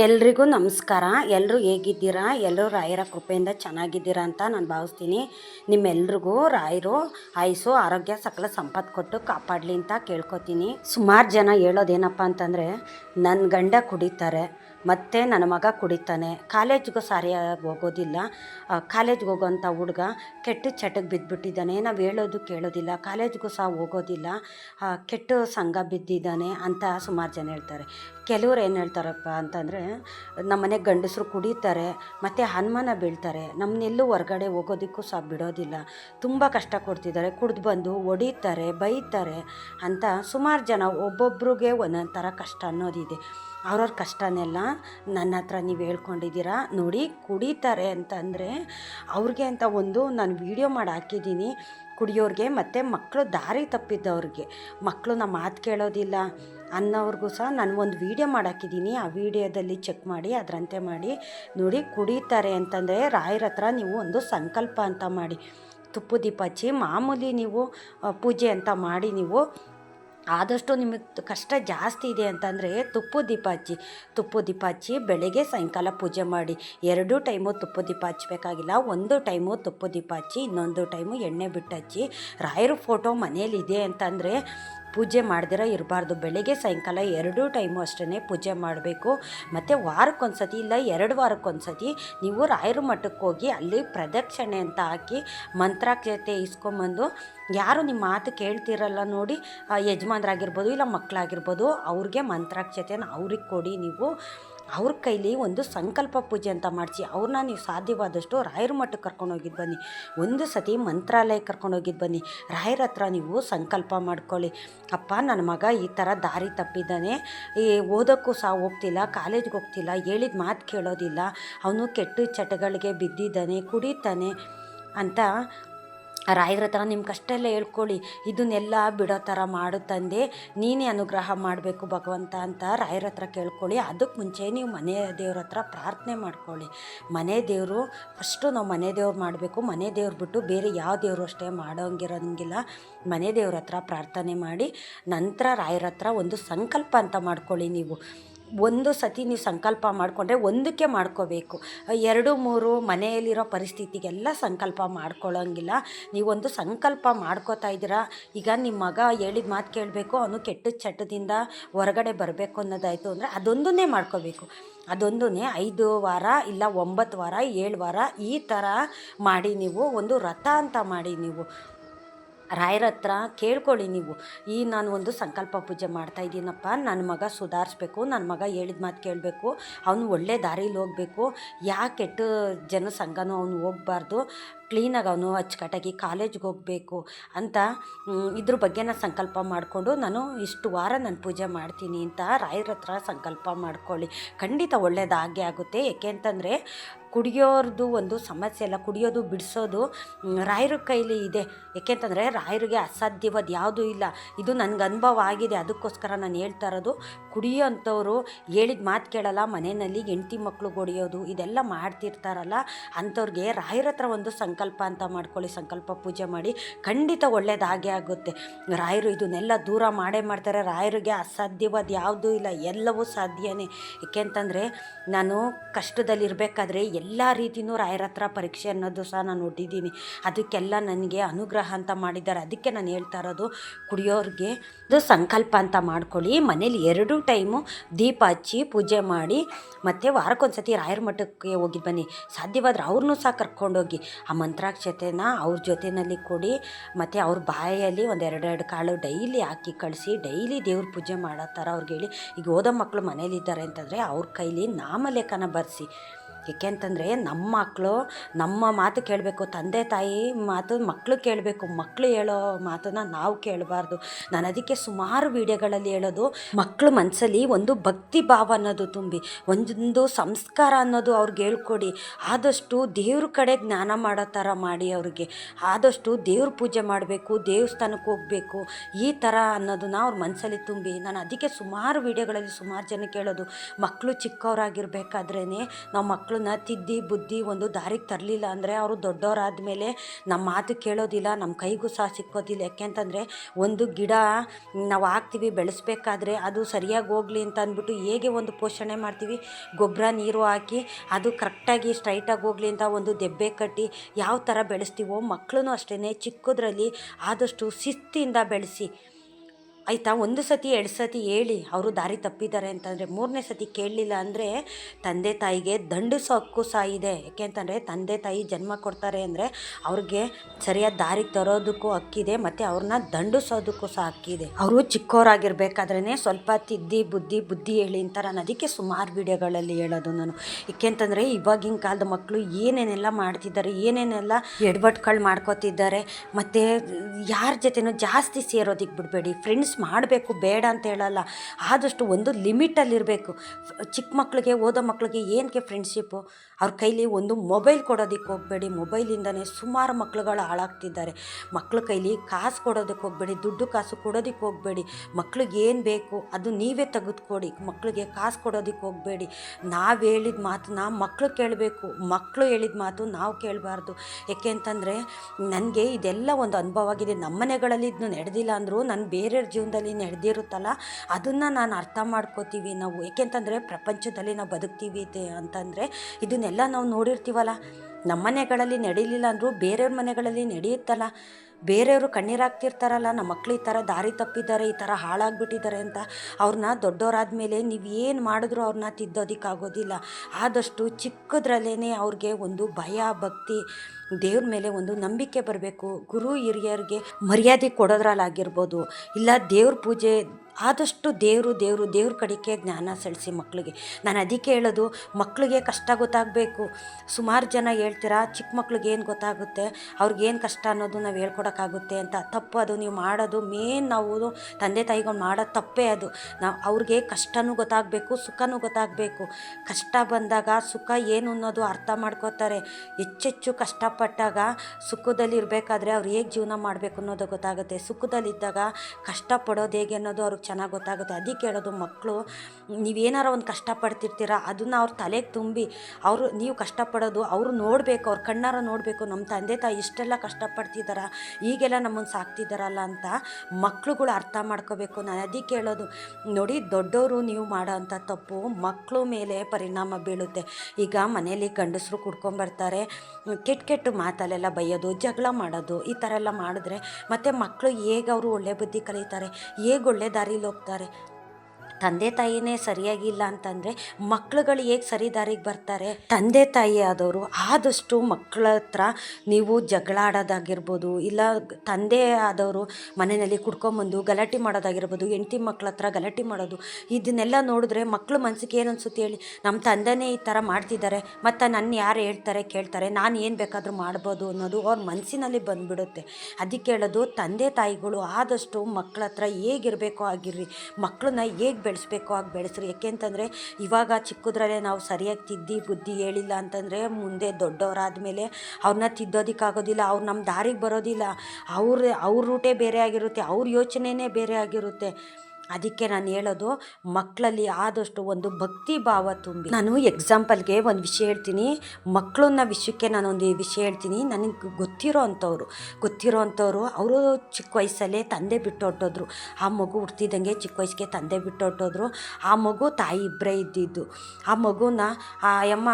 ಎಲ್ರಿಗೂ ನಮಸ್ಕಾರ. ಎಲ್ಲರೂ ಹೇಗಿದ್ದೀರಾ? ಎಲ್ಲರೂ ರಾಯರ ಕೃಪೆಯಿಂದ ಚೆನ್ನಾಗಿದ್ದೀರಾ ಅಂತ ನಾನು ಭಾವಿಸ್ತೀನಿ. ನಿಮ್ಮೆಲ್ರಿಗೂ ರಾಯರು ಆಯುಸು ಆರೋಗ್ಯ, ಸಕಲ ಸಂಪತ್ತು ಕೊಟ್ಟು ಕಾಪಾಡಲಿ ಅಂತ ಕೇಳ್ಕೊತೀನಿ. ಸುಮಾರು ಜನ ಹೇಳೋದೇನಪ್ಪ ಅಂತಂದರೆ ನನ್ನ ಗಂಡ ಕುಡಿತಾರೆ, ಮತ್ತು ನನ್ನ ಮಗ ಕುಡಿತಾನೆ. ಕಾಲೇಜ್ಗೂ ಸರಿಯಾಗಿ ಹೋಗೋದಿಲ್ಲ. ಕಾಲೇಜ್ಗೆ ಹೋಗೋಂಥ ಹುಡುಗ ಕೆಟ್ಟ ಚಟಕ್ಕೆ ಬಿದ್ದುಬಿಟ್ಟಿದ್ದಾನೆ ನಾವು ಹೇಳೋದು ಕೇಳೋದಿಲ್ಲ. ಕಾಲೇಜ್ಗೂ ಸಹ ಹೋಗೋದಿಲ್ಲ. ಕೆಟ್ಟ ಸಂಘ ಬಿದ್ದಿದ್ದಾನೆ ಅಂತ ಸುಮಾರು ಜನ ಹೇಳ್ತಾರೆ. ಕೆಲವ್ರು ಏನು ಹೇಳ್ತಾರಪ್ಪ ಅಂತಂದರೆ ನಮ್ಮನೆ ಗಂಡಸರು ಕುಡಿತಾರೆ, ಮತ್ತು ಹನುಮಾನ ಬೀಳ್ತಾರೆ. ನಮ್ಮನ್ನೆಲ್ಲೂ ಹೊರ್ಗಡೆ ಹೋಗೋದಕ್ಕೂ ಸಹ ಬಿಡೋದಿಲ್ಲ. ತುಂಬ ಕಷ್ಟ ಕೊಡ್ತಿದ್ದಾರೆ. ಕುಡ್ದು ಬಂದು ಹೊಡಿತಾರೆ, ಬೈತಾರೆ ಅಂತ ಸುಮಾರು ಜನ ಒಬ್ಬೊಬ್ರಿಗೆ ಒಂದೊಂದು ಥರ ಕಷ್ಟ ಅನ್ನೋದಿದೆ. ಅವ್ರವ್ರ ಕಷ್ಟನೆಲ್ಲ ನನ್ನ ಹತ್ರ ನೀವು ಹೇಳ್ಕೊಂಡಿದ್ದೀರಾ? ನೋಡಿ, ಕುಡಿತಾರೆ ಅಂತಂದರೆ ಅವ್ರಿಗೆ ಅಂತ ಒಂದು ನಾನು ವೀಡಿಯೋ ಮಾಡಿ ಹಾಕಿದ್ದೀನಿ. ಕುಡಿಯೋರಿಗೆ ಮತ್ತು ಮಕ್ಕಳು ದಾರಿ ತಪ್ಪಿದ್ದವ್ರಿಗೆ. ಮಕ್ಕಳು ನಮ್ಮ ಮಾತು ಕೇಳೋದಿಲ್ಲ. ಅನ್ನೋರ್ಗೂ ಸಹ ನಾನು ಒಂದು ವೀಡಿಯೋ ಮಾಡಾಕಿದ್ದೀನಿ ಆ ವಿಡಿಯೋದಲ್ಲಿ ಚೆಕ್ ಮಾಡಿ, ಅದರಂತೆ ಮಾಡಿ, ನೋಡಿ ಕುಡಿತಾರೆ ಅಂತಂದರೆ ರಾಯರ ಹತ್ರ ನೀವು ಒಂದು ಸಂಕಲ್ಪ ಅಂತ ಮಾಡಿ. ತುಪ್ಪು ದೀಪ ಹಚ್ಚಿ, ಮಾಮೂಲಿ ನೀವು ಪೂಜೆ ಅಂತ ಮಾಡಿ ನೀವು, ಆದಷ್ಟು ನಿಮಗೆ ಕಷ್ಟ ಜಾಸ್ತಿ ಇದೆ ಅಂತಂದರೆ ತುಪ್ಪು ದೀಪ ಹಚ್ಚಿ, ತುಪ್ಪು ದೀಪ ಹಚ್ಚಿ ಬೆಳಗ್ಗೆ ಸಾಯಂಕಾಲ ಪೂಜೆ ಮಾಡಿ. ಎರಡು ಟೈಮು ತುಪ್ಪು ದೀಪ ಹಚ್ಚಬೇಕಾಗಿಲ್ಲ. ಒಂದು ಟೈಮು ತುಪ್ಪು ದೀಪ ಹಚ್ಚಿ, ಇನ್ನೊಂದು ಟೈಮು ಎಣ್ಣೆ ಬಿಟ್ಟು ಹಚ್ಚಿ, ರಾಯರ ಫೋಟೋ ಮನೇಲಿದೆ ಅಂತಂದರೆ ಪೂಜೆ ಮಾಡ್ದಿರ ಇರಬಾರ್ದು. ಬೆಳಗ್ಗೆ, ಸಾಯಂಕಾಲ ಎರಡೂ ಟೈಮು ಅಷ್ಟೇ ಪೂಜೆ ಮಾಡಬೇಕು. ಮತ್ತು ವಾರಕ್ಕೊಂದ್ಸತಿ ಇಲ್ಲ, ಎರಡು ವಾರಕ್ಕೊಂದ್ಸತಿ ನೀವು ರಾಯರ ಮಠಕ್ಕೆ ಹೋಗಿ ಅಲ್ಲಿ ಪ್ರದಕ್ಷಿಣೆ ಅಂತ ಹಾಕಿ ಮಂತ್ರಾಕ್ಷತೆ ಇಸ್ಕೊಂಬಂದು ಯಾರು ನಿಮ್ಮ ಮಾತು ಕೇಳ್ತಿರಲ್ಲ ನೋಡಿ ಯಜಮಾನ್ರಾಗಿರ್ಬೋದು ಇಲ್ಲ ಮಕ್ಕಳಾಗಿರ್ಬೋದು ಅವ್ರಿಗೆ ಮಂತ್ರಾಕ್ಷತೆನ ಅವ್ರಿಗೆ ಕೊಡಿ ನೀವು. ಅವ್ರ ಕೈಲಿ ಒಂದು ಸಂಕಲ್ಪ ಪೂಜೆ ಅಂತ ಮಾಡಿಸಿ ಅವ್ರನ್ನ ನೀವು ಸಾಧ್ಯವಾದಷ್ಟು ರಾಯರ ಮಠಕ್ಕೆ ಕರ್ಕೊಂಡು ಹೋಗಿದ್ದು ಬನ್ನಿ. ಒಂದು ಸತಿ ಮಂತ್ರಾಲಯಕ್ಕೆ ಕರ್ಕೊಂಡು ಹೋಗಿದ್ದು ಬನ್ನಿ. ರಾಯರ ಹತ್ರ ನೀವು ಸಂಕಲ್ಪ ಮಾಡ್ಕೊಳ್ಳಿ. ಅಪ್ಪ ನನ್ನ ಮಗ ಈ ಥರ ದಾರಿ ತಪ್ಪಿದ್ದಾನೆ ಈ ಓದೋಕ್ಕೂ ಸಹ ಹೋಗ್ತಿಲ್ಲ, ಕಾಲೇಜ್ಗೆ ಹೋಗ್ತಿಲ್ಲ, ಹೇಳಿದ ಮಾತು ಕೇಳೋದಿಲ್ಲ. ಅವನು ಕೆಟ್ಟ ಚಟಗಳಿಗೆ ಬಿದ್ದಿದ್ದಾನೆ, ಕುಡಿತಾನೆ ಅಂತ ರಾಯರ ಹತ್ರ ನಿಮ್ಮ ಕಷ್ಟ ಎಲ್ಲ ಹೇಳ್ಕೊಳ್ಳಿ. ಇದನ್ನೆಲ್ಲ ಬಿಡೋ ಥರ ಮಾಡು ತಂದೆ. ನೀನೇ ಅನುಗ್ರಹ ಮಾಡಬೇಕು ಭಗವಂತ ಅಂತ ರಾಯರ ಹತ್ರ ಕೇಳ್ಕೊಳ್ಳಿ. ಅದಕ್ಕೆ ಮುಂಚೆ ನೀವು ಮನೆ ದೇವ್ರ ಹತ್ರ ಪ್ರಾರ್ಥನೆ ಮಾಡ್ಕೊಳ್ಳಿ. ಮನೆ ದೇವರು ಫಸ್ಟು ನಾವು ಮನೆ ದೇವ್ರು ಮಾಡಬೇಕು. ಮನೆ ದೇವ್ರು ಬಿಟ್ಟು ಬೇರೆ ಯಾವ ದೇವರು ಅಷ್ಟೇ ಮಾಡೋಂಗಿರೋಂಗಿಲ್ಲ. ಮನೆ ದೇವ್ರ ಹತ್ರ ಪ್ರಾರ್ಥನೆ ಮಾಡಿ. ನಂತರ ರಾಯರ ಹತ್ರ ಒಂದು ಸಂಕಲ್ಪ ಅಂತ ಮಾಡ್ಕೊಳ್ಳಿ ನೀವು. ಒಂದು ಸತಿ ನೀವು ಸಂಕಲ್ಪ ಮಾಡಿಕೊಂಡ್ರೆ ಒಂದಕ್ಕೆ ಮಾಡ್ಕೋಬೇಕು. ಎರಡು, ಮೂರು ಮನೆಯಲ್ಲಿರೋ ಪರಿಸ್ಥಿತಿಗೆಲ್ಲ ಸಂಕಲ್ಪ ಮಾಡ್ಕೊಳ್ಳೋಂಗಿಲ್ಲ ನೀವೊಂದು ಸಂಕಲ್ಪ ಮಾಡ್ಕೋತಾ ಇದ್ದೀರಾ? ಈಗ ನಿಮ್ಮ ಮಗ ಹೇಳಿದ ಮಾತು ಕೇಳಬೇಕು, ಅವನು ಕೆಟ್ಟ ಚಟದಿಂದ ಹೊರಗಡೆ ಬರಬೇಕು ಅನ್ನೋದಾಯಿತು ಅಂದರೆ ಅದೊಂದನ್ನೇ ಮಾಡ್ಕೋಬೇಕು. ಅದೊಂದನ್ನೇ ಐದು ವಾರ ಇಲ್ಲ ಒಂಬತ್ತು ವಾರ, ಏಳು ವಾರ ಈ ಥರ ಮಾಡಿ ನೀವು, ಒಂದು ರಥ ಅಂತ ಮಾಡಿ ನೀವು. ರಾಯರ ಹತ್ರ ಕೇಳ್ಕೊಳ್ಳಿ ನೀವು. ಈ ನಾನು ಒಂದು ಸಂಕಲ್ಪ ಪೂಜೆ ಮಾಡ್ತಾ ಇದ್ದೀನಪ್ಪ. ನನ್ನ ಮಗ ಸುಧಾರಿಸ್ಬೇಕು, ನನ್ನ ಮಗ ಹೇಳಿದ ಮಾತು ಕೇಳಬೇಕು, ಅವನು ಒಳ್ಳೆ ದಾರೀಲಿ ಹೋಗಬೇಕು. ಯಾಕೆ ಕೆಟ್ಟ ಜನ ಸಂಘನೂ ಅವನು ಹೋಗಬಾರ್ದು. ಕ್ಲೀನಾಗಿ ಅವನು ಅಚ್ಚುಕಟ್ಟಾಗಿ ಕಾಲೇಜ್ಗೆ ಹೋಗಬೇಕು ಅಂತ ಇದ್ರ ಬಗ್ಗೆ ನಾನು ಸಂಕಲ್ಪ ಮಾಡಿಕೊಂಡು ನಾನು ಇಷ್ಟು ವಾರ ನಾನು ಪೂಜೆ ಮಾಡ್ತೀನಿ ಅಂತ ರಾಯರ ಹತ್ರ ಸಂಕಲ್ಪ ಮಾಡ್ಕೊಳ್ಳಿ. ಖಂಡಿತ ಒಳ್ಳೆಯದಾಗೆ ಆಗುತ್ತೆ. ಏಕೆ ಅಂತಂದರೆ ಕುಡಿಯೋರ್ದು ಒಂದು ಸಮಸ್ಯೆ ಅಲ್ಲ, ಕುಡಿಯೋದು, ಬಿಡಿಸೋದು ರಾಯರ ಕೈಲಿ ಇದೆ. ಏಕೆಂತಂದರೆ ರಾಯರಿಗೆ ಅಸಾಧ್ಯವಾದ ಯಾವುದೂ ಇಲ್ಲ. ಇದು ನನಗೆ ಅನುಭವ ಆಗಿದೆ. ಅದಕ್ಕೋಸ್ಕರ ನಾನು ಹೇಳ್ತಾ ಇರೋದು ಕುಡಿಯೋಂಥವ್ರು ಹೇಳಿದ ಮಾತು ಕೇಳಲ್ಲ, ಮನೆಯಲ್ಲಿ ಹೆಂಡತಿ ಮಕ್ಕಳು ಹೊಡೆಯೋದು, ಇದೆಲ್ಲ ಮಾಡ್ತಿರ್ತಾರಲ್ಲ, ಅಂಥವ್ರಿಗೆ ರಾಯರ ಹತ್ರ ಒಂದು ಸಂಕಲ್ಪ ಅಂತ ಮಾಡ್ಕೊಳ್ಳಿ, ಸಂಕಲ್ಪ ಪೂಜೆ ಮಾಡಿ, ಖಂಡಿತ ಒಳ್ಳೇದಾಗೆ ಆಗುತ್ತೆ. ರಾಯರು ಇದನ್ನೆಲ್ಲ ದೂರ ಮಾಡೇ ಮಾಡ್ತಾರೆ. ರಾಯರಿಗೆ ಅಸಾಧ್ಯವಾದ ಯಾವುದೂ ಇಲ್ಲ. ಎಲ್ಲವೂ ಸಾಧ್ಯನೇ. ಏಕೆಂತಂದರೆ ನಾನು ಕಷ್ಟದಲ್ಲಿರಬೇಕಾದ್ರೆ ಎಲ್ಲ ರೀತಿಯೂ ರಾಯರ ಹತ್ರ ಪರೀಕ್ಷೆ ಅನ್ನೋದು ಸಹ ನಾನು ನೋಡಿದ್ದೀನಿ. ಅದಕ್ಕೆಲ್ಲ ನನಗೆ ಅನುಗ್ರಹ ಅಂತ ಮಾಡಿದ್ದಾರೆ. ಅದಕ್ಕೆ ನಾನು ಹೇಳ್ತಾ ಇರೋದು, ಕುಡಿಯೋರಿಗೆ ಇದು ಸಂಕಲ್ಪ ಅಂತ ಮಾಡ್ಕೊಳ್ಳಿ. ಮನೇಲಿ ಎರಡು ಟೈಮು ದೀಪ ಹಚ್ಚಿ ಪೂಜೆ ಮಾಡಿ, ಮತ್ತು ವಾರಕ್ಕೊಂದ್ಸತಿ ರಾಯರ ಮಠಕ್ಕೆ ಹೋಗಿ ಬನ್ನಿ. ಸಾಧ್ಯವಾದ್ರೆ ಅವ್ರನ್ನೂ ಸಹ ಕರ್ಕೊಂಡೋಗಿ, ಆ ಮಂತ್ರಾಕ್ಷತೆನ ಅವ್ರ ಜೊತೆಯಲ್ಲಿ ಕೊಡಿ, ಮತ್ತು ಅವ್ರ ಬಾಯಲ್ಲಿ ಒಂದು ಎರಡೆರಡು ಕಾಳು ಡೈಲಿ ಹಾಕಿ ಕಳಿಸಿ, ಡೈಲಿ ದೇವ್ರ ಪೂಜೆ ಮಾಡೋ ಥರ ಅವ್ರಿಗೆ ಹೇಳಿ, ಈಗ ಓದೋ ಮಕ್ಕಳು ಮನೇಲಿದ್ದಾರೆ ಅಂತಂದರೆ ಅವ್ರ ಕೈಲಿ ನಾಮಲೇಖನ ಬರೆಸಿ. ಏಕೆ ಅಂತಂದರೆ ನಮ್ಮ ಮಕ್ಕಳು ನಮ್ಮ ಮಾತು ಕೇಳಬೇಕು, ತಂದೆ ತಾಯಿ ಮಾತು ಮಕ್ಕಳು ಕೇಳಬೇಕು ಮಕ್ಕಳು ಹೇಳೋ ಮಾತನ್ನ ನಾವು ಕೇಳಬಾರ್ದು. ನಾನು ಅದಕ್ಕೆ ಸುಮಾರು ವಿಡಿಯೋಗಳಲ್ಲಿ ಹೇಳೋದು ಮಕ್ಕಳು ಮನಸ್ಸಲ್ಲಿ ಒಂದು ಭಕ್ತಿ ಭಾವ ಅನ್ನೋದು ತುಂಬಿ ಒಂದೊಂದು ಸಂಸ್ಕಾರ ಅನ್ನೋದು ಅವ್ರಿಗೆ ಹೇಳ್ಕೊಡಿ. ಆದಷ್ಟು ದೇವ್ರ ಕಡೆ ಜ್ಞಾನ ಮಾಡೋ ಥರ ಮಾಡಿ ಅವ್ರಿಗೆ. ಆದಷ್ಟು ದೇವ್ರ ಪೂಜೆ ಮಾಡಬೇಕು, ದೇವಸ್ಥಾನಕ್ಕೆ ಹೋಗಬೇಕು, ಈ ಥರ ಅನ್ನೋದನ್ನ ಅವ್ರ ಮನಸ್ಸಲ್ಲಿ ತುಂಬಿ. ನಾನು ಅದಕ್ಕೆ ಸುಮಾರು ವಿಡಿಯೋಗಳಲ್ಲಿ ಸುಮಾರು ಜನ ಕೇಳೋದು ಮಕ್ಕಳು ಚಿಕ್ಕವರಾಗಿರ್ಬೇಕಾದ್ರೇ ನಾವು ಮಕ್ಕಳು ಮಕ್ಕಳನ್ನ ತಿದ್ದಿ ಬುದ್ಧಿ ಒಂದು ದಾರಿಗೆ ತರಲಿಲ್ಲ ಅಂದರೆ ಅವರು ದೊಡ್ಡವರಾದ ಮೇಲೆ ನಮ್ಮ ಮಾತು ಕೇಳೋದಿಲ್ಲ ನಮ್ಮ ಕೈಗೂ ಸಹ ಸಿಕ್ಕೋದಿಲ್ಲ. ಯಾಕೆಂತಂದರೆ ಒಂದು ಗಿಡ ನಾವು ಹಾಕ್ತೀವಿ, ಬೆಳೆಸ್ಬೇಕಾದ್ರೆ ಅದು ಸರಿಯಾಗಿ ಹೋಗಲಿ ಅಂತ ಅಂದ್ಬಿಟ್ಟು ಹೇಗೆ ಒಂದು ಪೋಷಣೆ ಮಾಡ್ತೀವಿ? ಗೊಬ್ಬರ ನೀರು ಹಾಕಿ ಅದು ಕರೆಕ್ಟಾಗಿ ಸ್ಟ್ರೈಟಾಗಿ ಹೋಗ್ಲಿ ಅಂತ ಒಂದು ದೆಬ್ಬೆ ಕಟ್ಟಿ ಯಾವ ಥರ ಬೆಳೆಸ್ತೀವೋ ಮಕ್ಕಳೂ ಅಷ್ಟೇ ಚಿಕ್ಕದ್ರಲ್ಲಿ ಆದಷ್ಟು ಶಿಸ್ತಿಂದ ಬೆಳೆಸಿ. ಆಯಿತಾ, ಒಂದು ಸತಿ, ಎರಡು ಸತಿ ಹೇಳಿ ಅವರು ದಾರಿ ತಪ್ಪಿದ್ದಾರೆ ಅಂತಂದರೆ, ಮೂರನೇ ಸತಿ ಕೇಳಲಿಲ್ಲ ಅಂದರೆ ತಂದೆ ತಾಯಿಗೆ ದಂಡಿಸೋ ಹಕ್ಕು ಸಹ ಇದೆ ಯಾಕೆಂತಂದರೆ ತಂದೆ ತಾಯಿ ಜನ್ಮ ಕೊಡ್ತಾರೆ ಅಂದರೆ ಅವ್ರಿಗೆ ಸರಿಯಾದ ದಾರಿಗೆ ತರೋದಕ್ಕೂ ಹಕ್ಕಿದೆ, ಮತ್ತು ಅವ್ರನ್ನ ದಂಡಿಸೋದಕ್ಕೂ ಸಹ ಹಕ್ಕಿದೆ. ಅವರು ಚಿಕ್ಕವರಾಗಿರ್ಬೇಕಾದ್ರೇ ಸ್ವಲ್ಪ ತಿದ್ದಿ ಬುದ್ಧಿ ಬುದ್ಧಿ ಹೇಳಿ ಅಂತ ನಾನು ಅದಕ್ಕೆ ಸುಮಾರು ವಿಡಿಯೋಗಳಲ್ಲಿ ಹೇಳೋದು ನಾನು. ಏಕೆಂತಂದರೆ ಇವಾಗಿನ ಕಾಲದ ಮಕ್ಕಳು ಏನೇನೆಲ್ಲ ಮಾಡ್ತಿದ್ದಾರೆ, ಏನೇನೆಲ್ಲ ಎಡವಟ್ಗಳು ಮಾಡ್ಕೋತಿದ್ದಾರೆ, ಮತ್ತು ಯಾರ ಜೊತೆನೂ ಜಾಸ್ತಿ ಸೇರೋದಕ್ಕೆ ಬಿಡಬೇಡಿ. ಫ್ರೆಂಡ್ಸ್ ಮಾಡಬೇಕು, ಬೇಡ ಅಂತ ಹೇಳಲ್ಲ. ಆದಷ್ಟು ಒಂದು ಲಿಮಿಟಲ್ಲಿರಬೇಕು ಚಿಕ್ಕ ಮಕ್ಕಳಿಗೆ, ಓದೋ ಮಕ್ಕಳಿಗೆ ಏನಕ್ಕೆ ಫ್ರೆಂಡ್ಶಿಪ್ಪು ಅವ್ರ ಕೈಲಿ ಒಂದು ಮೊಬೈಲ್ ಕೊಡೋದಕ್ಕೆ ಹೋಗಬೇಡಿ. ಮೊಬೈಲಿಂದನೇ ಸುಮಾರು ಮಕ್ಳುಗಳು ಹಾಳಾಗ್ತಿದ್ದಾರೆ. ಮಕ್ಳ ಕೈಲಿ ಕಾಸು ಕೊಡೋದಕ್ಕೆ ಹೋಗಬೇಡಿ, ದುಡ್ಡು ಕಾಸು ಕೊಡೋದಕ್ಕೆ ಹೋಗಬೇಡಿ. ಮಕ್ಳಿಗೆ ಏನು ಬೇಕು ಅದು ನೀವೇ ತೆಗೆದುಕೊಡಿ. ಮಕ್ಕಳಿಗೆ ಕಾಸು ಕೊಡೋದಕ್ಕೆ ಹೋಗಬೇಡಿ. ನಾವು ಹೇಳಿದ ಮಾತನ್ನ ಮಕ್ಕಳು ಕೇಳಬೇಕು. ಮಕ್ಕಳು ಹೇಳಿದ ಮಾತು ನಾವು ಕೇಳಬಾರ್ದು. ಯಾಕೆ ಅಂತಂದರೆ, ನನಗೆ ಇದೆಲ್ಲ ಒಂದು ಅನುಭವ ಆಗಿದೆ. ನಮ್ಮ ಮನೆಗಳಲ್ಲಿ ಇದನ್ನು ನಡೆದಿಲ್ಲ ಅಂದರೂ, ನಾನು ಬೇರೆಯವ್ರ ಜೀವನದಲ್ಲಿ ನಡೆದಿರುತ್ತಲ್ಲ, ಅದನ್ನು ನಾನು ಅರ್ಥ ಮಾಡ್ಕೋತೀವಿ ನಾವು. ಏಕೆಂತಂದರೆ ಪ್ರಪಂಚದಲ್ಲಿ ನಾವು ಬದುಕ್ತೀವಿ ಅಂತಂದರೆ ಇದನ್ನೆಲ್ಲ ನಾವು ನೋಡಿರ್ತೀವಲ್ಲ. ನಮ್ಮ ಮನೆಗಳಲ್ಲಿ ನಡೀಲಿಲ್ಲ ಅಂದರೂ ಬೇರೆಯವ್ರ ಮನೆಗಳಲ್ಲಿ ನಡೆಯುತ್ತಲ್ಲ. ಬೇರೆಯವರು ಕಣ್ಣೀರಾಗ್ತಿರ್ತಾರಲ್ಲ ನಮ್ಮ ಮಕ್ಳು ಈ ಥರ ದಾರಿ ತಪ್ಪಿದ್ದಾರೆ, ಈ ಥರ ಹಾಳಾಗ್ಬಿಟ್ಟಿದ್ದಾರೆ ಅಂತ ಅವ್ರನ್ನ ದೊಡ್ಡವರಾದ್ಮೇಲೆ ನೀವು ಏನು ಮಾಡಿದ್ರು ಅವ್ರನ್ನ ತಿದ್ದೋದಕ್ಕಾಗೋದಿಲ್ಲ ಆದಷ್ಟು ಚಿಕ್ಕದ್ರಲ್ಲೇ ಅವ್ರಿಗೆ ಒಂದು ಭಯ, ಭಕ್ತಿ, ದೇವ್ರ ಮೇಲೆ ಒಂದು ನಂಬಿಕೆ ಬರಬೇಕು. ಗುರು ಹಿರಿಯರಿಗೆ ಮರ್ಯಾದೆ ಕೊಡೋದ್ರಲ್ಲಾಗಿರ್ಬೋದು, ಇಲ್ಲ ದೇವ್ರ ಪೂಜೆ, ಆದಷ್ಟು ದೇವರು ದೇವರು, ದೇವ್ರ ಕಡೆಗೆ ಜ್ಞಾನ ಸೆಳೆಸಿ ಮಕ್ಕಳಿಗೆ ನಾನು ಅದಕ್ಕೆ ಹೇಳೋದು ಮಕ್ಕಳಿಗೆ ಕಷ್ಟ ಗೊತ್ತಾಗಬೇಕು. ಸುಮಾರು ಜನ ಹೇಳ್ತೀರಾ ಚಿಕ್ಕ ಮಕ್ಳಿಗೆ ಏನು ಗೊತ್ತಾಗುತ್ತೆ ಅವ್ರಿಗೇನು ಕಷ್ಟ ಅನ್ನೋದು ನಾವು ಹೇಳ್ಕೊಡೋಕ್ಕಾಗುತ್ತೆ ಅಂತ. ತಪ್ಪು ಅದು. ನೀವು ಮಾಡೋದು ಮೇನ್ ನಾವು ತಂದೆ ತಾಯಿಗಳು ಮಾಡೋದು ತಪ್ಪೇ ಅದು. ನಾವು ಅವ್ರಿಗೆ ಕಷ್ಟನೂ ಗೊತ್ತಾಗಬೇಕು, ಸುಖನೂ ಗೊತ್ತಾಗಬೇಕು. ಕಷ್ಟ ಬಂದಾಗ ಸುಖ ಏನು ಅನ್ನೋದು ಅರ್ಥ ಮಾಡ್ಕೋತಾರೆ. ಹೆಚ್ಚೆಚ್ಚು ಕಷ್ಟಪಟ್ಟಾಗ ಸುಖದಲ್ಲಿ ಇರಬೇಕಾದ್ರೆ ಅವ್ರು ಹೇಗೆ ಜೀವನ ಮಾಡಬೇಕು ಅನ್ನೋದು ಗೊತ್ತಾಗುತ್ತೆ. ಸುಖದಲ್ಲಿದ್ದಾಗ ಕಷ್ಟಪಡೋದು ಹೇಗೆ ಅನ್ನೋದು ಅವ್ರಿಗೆ ಚೆನ್ನಾಗಿ ಗೊತ್ತಾಗುತ್ತೆ. ಅದಕ್ಕೆ ಹೇಳೋದು ಮಕ್ಕಳು ನೀವೇನಾರ ಒಂದು ಕಷ್ಟಪಡ್ತಿರ್ತೀರ, ಅದನ್ನು ಅವ್ರ ತಲೆಗೆ ತುಂಬಿ, ಅವರು ನೀವು ಕಷ್ಟಪಡೋದು, ಅವರು ನೋಡಬೇಕು, ಅವ್ರ ಕಣ್ಣಾರ ನೋಡಬೇಕು. ನಮ್ಮ ತಂದೆ ತಾಯಿ ಇಷ್ಟೆಲ್ಲ ಕಷ್ಟಪಡ್ತಿದ್ದಾರ ಈಗೆಲ್ಲ ನಮ್ಮನ್ನು ಸಾಕ್ತಿದ್ದಾರಲ್ಲ ಅಂತ ಮಕ್ಳುಗಳು ಅರ್ಥ ಮಾಡ್ಕೋಬೇಕು. ನಾನು ಅದಕ್ಕೆ ಹೇಳೋದು ನೋಡಿ, ದೊಡ್ಡವರು ನೀವು ಮಾಡೋ ಅಂಥ ತಪ್ಪು ಮಕ್ಕಳು ಮೇಲೆ ಪರಿಣಾಮ ಬೀಳುತ್ತೆ. ಈಗ ಮನೆಯಲ್ಲಿ ಗಂಡಸರು ಕುಡ್ಕೊಂಬರ್ತಾರೆ. ಕೆಟ್ಟ ಕೆಟ್ಟ ಮಾತಲ್ಲೆಲ್ಲ ಬೈಯೋದು, ಜಗಳ ಮಾಡೋದು, ಈ ಥರ ಎಲ್ಲ ಮಾಡಿದ್ರೆ ಮತ್ತು ಮಕ್ಕಳು ಹೇಗೆ ಅವರು ಒಳ್ಳೆ ಬುದ್ಧಿ ಕಲಿತಾರೆ, ಹೇಗೆ ಒಳ್ಳೆ ದಾರಿಲಿ ಹೋಗ್ತಾರೆ? ತಂದೆ ತಾಯಿನೇ ಸರಿಯಾಗಿಲ್ಲ ಅಂತಂದರೆ ಮಕ್ಳುಗಳು ಹೇಗೆ ಸರಿ ದಾರಿಗೆ ಬರ್ತಾರೆ? ತಂದೆ ತಾಯಿ ಆದವರು ಆದಷ್ಟು ಮಕ್ಕಳ ಹತ್ರ ನೀವು ಜಗಳ ಆಡೋದಾಗಿರ್ಬೋದು ಇಲ್ಲ ತಂದೆ ಆದವರು ಮನೆಯಲ್ಲಿ ಕುಡ್ಕೊಂಬಂದು ಗಲಾಟೆ ಮಾಡೋದಾಗಿರ್ಬೋದು, ಹೆಂಡತಿ ಮಕ್ಳ ಹತ್ರ ಗಲಾಟೆ ಮಾಡೋದು, ಇದನ್ನೆಲ್ಲ ನೋಡಿದ್ರೆ ಮಕ್ಕಳು ಮನಸ್ಸಿಗೆ ಏನು ಅನ್ಸುತ್ತೆ ಹೇಳಿ? ನಮ್ಮ ತಂದೆನೇ ಈ ಥರ ಮಾಡ್ತಿದ್ದಾರೆ, ಮತ್ತು ನನ್ನ ಯಾರು ಹೇಳ್ತಾರೆ, ಕೇಳ್ತಾರೆ, ನಾನು ಏನು ಬೇಕಾದರೂ ಮಾಡ್ಬೋದು ಅನ್ನೋದು ಅವ್ರ ಮನಸ್ಸಿನಲ್ಲಿ ಬಂದುಬಿಡುತ್ತೆ. ಅದಕ್ಕೆ ಹೇಳೋದು ತಂದೆ ತಾಯಿಗಳು ಆದಷ್ಟು ಮಕ್ಕಳ ಹತ್ರ ಹೇಗಿರಬೇಕು ಆಗಿರ್ರಿ ಮಕ್ಕಳನ್ನ ಹೇಗೆ ಬೆಳೆಸ್ಬೇಕು, ಆಗ ಬೆಳೆಸ್ರಿ. ಯಾಕೆಂತಂದರೆ, ಇವಾಗ ಚಿಕ್ಕದ್ರಲ್ಲೇ ನಾವು ಸರಿಯಾಗಿ ತಿದ್ದಿ ಬುದ್ಧಿ ಹೇಳಿಲ್ಲ ಅಂತಂದರೆ, ಮುಂದೆ ದೊಡ್ಡವರಾದ ಮೇಲೆ ಅವ್ರನ್ನ ತಿದ್ದೋದಕ್ಕಾಗೋದಿಲ್ಲ, ಅವ್ರು ನಮ್ಮ ದಾರಿಗೆ ಬರೋದಿಲ್ಲ. ಅವ್ರ ಅವ್ರ ರೂಟೇ ಬೇರೆ ಆಗಿರುತ್ತೆ, ಅವ್ರ ಯೋಚನೆನೇ ಬೇರೆ ಆಗಿರುತ್ತೆ. ಅದಕ್ಕೆ ನಾನು ಹೇಳೋದು ಮಕ್ಕಳಲ್ಲಿ ಆದಷ್ಟು ಒಂದು ಭಕ್ತಿ ಭಾವ ತುಂಬಿ. ನಾನು ಎಕ್ಸಾಂಪಲ್ಗೆ ಒಂದು ವಿಷಯ ಹೇಳ್ತೀನಿ. ಮಕ್ಕಳನ್ನ ವಿಷಯಕ್ಕೆ ನಾನೊಂದು ವಿಷಯ ಹೇಳ್ತೀನಿ. ನನಗೆ ಗೊತ್ತಿರೋ ಅಂಥವ್ರು ಗೊತ್ತಿರೋ ಅಂಥವ್ರು, ಅವರು ಚಿಕ್ಕ ವಯಸ್ಸಲ್ಲೇ ತಂದೆ ಬಿಟ್ಟು ಹೊಟ್ಟೋದ್ರು ಆ ಮಗು ಹುಡ್ತಿದ್ದಂಗೆ ಚಿಕ್ಕ ವಯಸ್ಸಿಗೆ ತಂದೆ ಬಿಟ್ಟು ಹೊಟ್ಟೋದ್ರು ಆ ಮಗು ತಾಯಿ ಇಬ್ಬರೇ ಇದ್ದಿದ್ದು. ಆ ಮಗುನ, ಆ ಯಮ್ಮ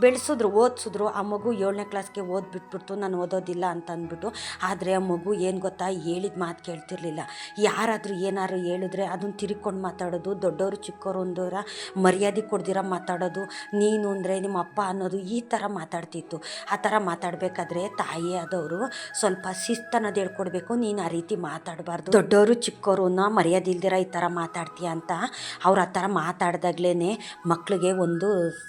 ಬೆಳೆಸಿದ್ರು, ಓದಿಸಿದ್ರು. ಆ ಮಗು ಏಳನೇ ಕ್ಲಾಸ್ಗೆ ಓದ್ಬಿಟ್ಬಿಡ್ತು ನಾನು ಓದೋದಿಲ್ಲ ಅಂತ ಅಂದ್ಬಿಟ್ಟು. ಆದರೆ ಆ ಮಗು ಏನು ಗೊತ್ತಾ? ಹೇಳಿದ ಮಾತು ಕೇಳ್ತಿರ್ಲಿಲ್ಲ. ಯಾರಾದರೂ ಏನಾದ್ರು ಹೇಳಿದ್ರೆ ಅದನ್ನು ತಿರ್ಕೊಂಡು ಮಾತಾಡೋದು, ದೊಡ್ಡವರು ಚಿಕ್ಕವರು ಅಂದವರ ಮರ್ಯಾದೆ ಕೊಡ್ದಿರ ಮಾತಾಡೋದು, ನೀನು ಅಂದರೆ ನಿಮ್ಮ ಅಪ್ಪ ಅನ್ನೋದು ಈ ಥರ ಮಾತಾಡ್ತಿತ್ತು. ಆ ಥರ ಮಾತಾಡಬೇಕಾದ್ರೆ ತಾಯಿ ಆದವರು ಸ್ವಲ್ಪ ಶಿಸ್ತನ್ನೋದು ಹೇಳ್ಕೊಡ್ಬೇಕು, ನೀನು ಆ ರೀತಿ ಮಾತಾಡಬಾರ್ದು. ದೊಡ್ಡವರು ಚಿಕ್ಕವರು ಅನ್ನೋ ಮರ್ಯಾದೆ ಇಲ್ದಿರ ಈ ಥರ ಮಾತಾಡ್ತೀಯ ಅಂತ ಅವ್ರು ಆ ಥರ ಮಾತಾಡ್ದಾಗ್ಲೇ ಮಕ್ಕಳಿಗೆ ಒಂದು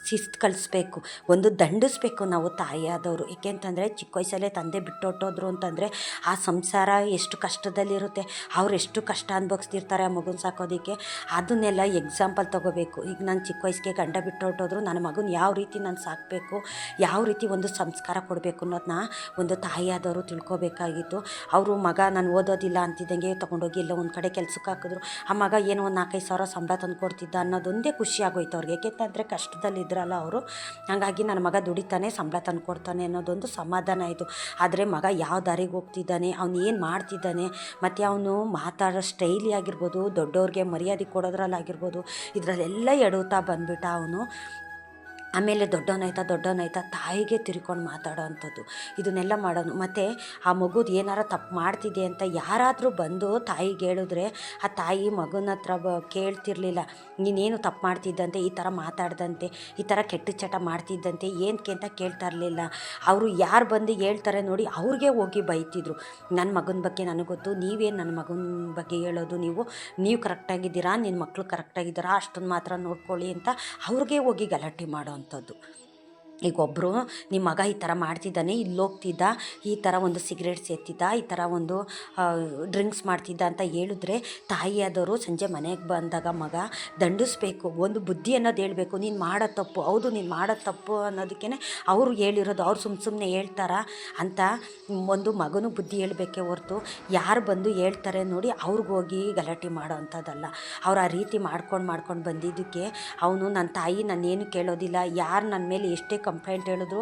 ಶಿಸ್ತು ಕಲಿಸ್ಬೇಕು, ಒಂದು ದಂಡಿಸ್ಬೇಕು ನಾವು ತಾಯಿ ಆದವರು. ಏಕೆಂತಂದರೆ ಚಿಕ್ಕ ವಯಸ್ಸಲ್ಲೇ ತಂದೆ ಬಿಟ್ಟೊಟ್ಟೋದ್ರು ಅಂತಂದರೆ ಆ ಸಂಸಾರ ಎಷ್ಟು ಕಷ್ಟದಲ್ಲಿರುತ್ತೆ, ಅವ್ರು ಎಷ್ಟು ಕಷ್ಟ ಅನುಭವಿಸ್ತಿರ್ತಾರೆ ಆ ಮಗು. ಸಾಕೋದಕ್ಕೆ ಅದನ್ನೆಲ್ಲ ಎಕ್ಸಾಂಪಲ್ ತೊಗೋಬೇಕು. ಈಗ ನಾನು ಚಿಕ್ಕ ವಯಸ್ಸಿಗೆ ಗಂಡ ಬಿಟ್ಟು ಹೊರಟೋದ್ರು ನನ್ನ ಮಗನ ಯಾವ ರೀತಿ ನಾನು ಸಾಕಬೇಕು, ಯಾವ ರೀತಿ ಒಂದು ಸಂಸ್ಕಾರ ಕೊಡಬೇಕು ಅನ್ನೋದನ್ನ ಒಂದು ತಾಯಿಯಾದವರು ತಿಳ್ಕೊಬೇಕಾಗಿತ್ತು. ಅವರು ಮಗ ನಾನು ಓದೋದಿಲ್ಲ ಅಂತಿದ್ದಂಗೆ ತೊಗೊಂಡೋಗಿ ಎಲ್ಲ ಒಂದು ಕಡೆ ಕೆಲಸಕ್ಕೆ ಹಾಕಿದ್ರು. ಆ ಮಗ ಏನೋ ಒಂದು ನಾಲ್ಕೈದು ಸಾವಿರ ಸಂಬಳ ತಂದು ಕೊಡ್ತಿದ್ದ ಅನ್ನೋದೊಂದೇ ಖುಷಿ ಆಗೋಯ್ತು ಅವ್ರಿಗೆ. ಯಾಕೆಂತಂದರೆ ಕಷ್ಟದಲ್ಲಿದ್ದರಲ್ಲ ಅವರು. ಹಾಗಾಗಿ ನನ್ನ ಮಗ ದುಡಿತಾನೆ, ಸಂಬಳ ತಂದು ಕೊಡ್ತಾನೆ ಅನ್ನೋದೊಂದು ಸಮಾಧಾನ ಆಯಿತು. ಆದರೆ ಮಗ ಯಾವ ದಾರಿಗೆ ಹೋಗ್ತಿದ್ದಾನೆ, ಅವನು ಏನು ಮಾಡ್ತಿದ್ದಾನೆ, ಮತ್ತು ಅವನು ಮಾತಾಡೋ ಸ್ಟೈಲಿ ಆಗಿರ್ಬೋದು ದೊಡ್ಡವ್ರಿಗೆ ಮರ್ಯಾದೆ ಕೊಡೋದ್ರಲ್ಲಾಗಿರ್ಬೋದು ಇದರಲ್ಲೆಲ್ಲ ಎಡುತ್ತಾ ಬಂದ್ಬಿಟ್ಟ ಅವನು. ಆಮೇಲೆ ದೊಡ್ಡವನಾಯ್ತಾ ದೊಡ್ಡವನಾಯ್ತಾ ತಾಯಿಗೆ ತಿರ್ಕೊಂಡು ಮಾತಾಡೋ ಅಂಥದ್ದು. ಇದನ್ನೆಲ್ಲ ಮಾಡೋನು. ಮತ್ತು ಆ ಮಗುದು ಏನಾರ ತಪ್ಪು ಮಾಡ್ತಿದೆ ಅಂತ ಯಾರಾದರೂ ಬಂದು ತಾಯಿಗೆ ಹೇಳಿದ್ರೆ ಆ ತಾಯಿ ಮಗನ ಹತ್ರ ಬ ಕೇಳ್ತಿರ್ಲಿಲ್ಲ. ನೀನೇನು ತಪ್ಪು ಮಾಡ್ತಿದ್ದಂತೆ, ಈ ಥರ ಮಾತಾಡ್ದಂತೆ, ಈ ಥರ ಕೆಟ್ಟ ಚಟ ಮಾಡ್ತಿದ್ದಂತೆ ಏನಕ್ಕೆ ಅಂತ ಕೇಳ್ತಾ ಇರಲಿಲ್ಲ. ಅವರು ಯಾರು ಬಂದು ಹೇಳ್ತಾರೆ ನೋಡಿ ಅವ್ರಿಗೆ ಹೋಗಿ ಬೈತಿದ್ರು. ನನ್ನ ಮಗನ ಬಗ್ಗೆ ನನಗೆ ಗೊತ್ತು, ನೀವೇನು ನನ್ನ ಮಗನ ಬಗ್ಗೆ ಹೇಳೋದು ನೀವು? ನೀವು ಕರೆಕ್ಟಾಗಿದ್ದೀರಾ? ನಿನ್ನ ಮಕ್ಕಳು ಕರೆಕ್ಟಾಗಿದ್ದೀರಾ? ಅಷ್ಟೊಂದು ಮಾತ್ರ ನೋಡ್ಕೊಳ್ಳಿ ಅಂತ ಅವ್ರಿಗೆ ಹೋಗಿ ಗಲಾಟೆ ಮಾಡೋ ಅಂಥದ್ದು ಈಗ ಒಬ್ಬರು ನಿಮ್ಮ ಮಗ ಈ ಥರ ಮಾಡ್ತಿದ್ದಾನೆ, ಇಲ್ಲಿ ಹೋಗ್ತಿದ್ದ, ಈ ಥರ ಒಂದು ಸಿಗರೇಟ್ ಸೇರ್ತಿದ್ದ ಈ ಥರ ಒಂದು ಡ್ರಿಂಕ್ಸ್ ಮಾಡ್ತಿದ್ದ ಅಂತ ಹೇಳಿದ್ರೆ ತಾಯಿಯಾದವರು ಸಂಜೆ ಮನೆಗೆ ಬಂದಾಗ ಮಗ ದಂಡಿಸ್ಬೇಕು, ಒಂದು ಬುದ್ಧಿ ಅನ್ನೋದು ಹೇಳಬೇಕು, ನೀನು ಮಾಡೋ ತಪ್ಪು, ಹೌದು ನೀನು ಮಾಡೋ ತಪ್ಪು ಅನ್ನೋದಕ್ಕೇ ಅವರು ಹೇಳಿರೋದು, ಅವ್ರು ಸುಮ್ಮ ಸುಮ್ಮನೆ ಹೇಳ್ತಾರ ಅಂತ ಒಂದು ಮಗನೂ ಬುದ್ಧಿ ಹೇಳಬೇಕೆ ಹೊರತು ಯಾರು ಬಂದು ಹೇಳ್ತಾರೆ ನೋಡಿ ಅವ್ರಿಗೋಗಿ ಗಲಾಟೆ ಮಾಡೋ ಅಂಥದ್ದಲ್ಲ. ಅವ್ರು ಆ ರೀತಿ ಮಾಡ್ಕೊಂಡು ಮಾಡ್ಕೊಂಡು ಬಂದಿದ್ದಕ್ಕೆ ಅವನು ನನ್ನ ತಾಯಿ ನಾನೇನು ಕೇಳೋದಿಲ್ಲ, ಯಾರು ನನ್ನ ಮೇಲೆ ಎಷ್ಟೇ ಕಂಪ್ಲೇಂಟ್ ಹೇಳಿದ್ರು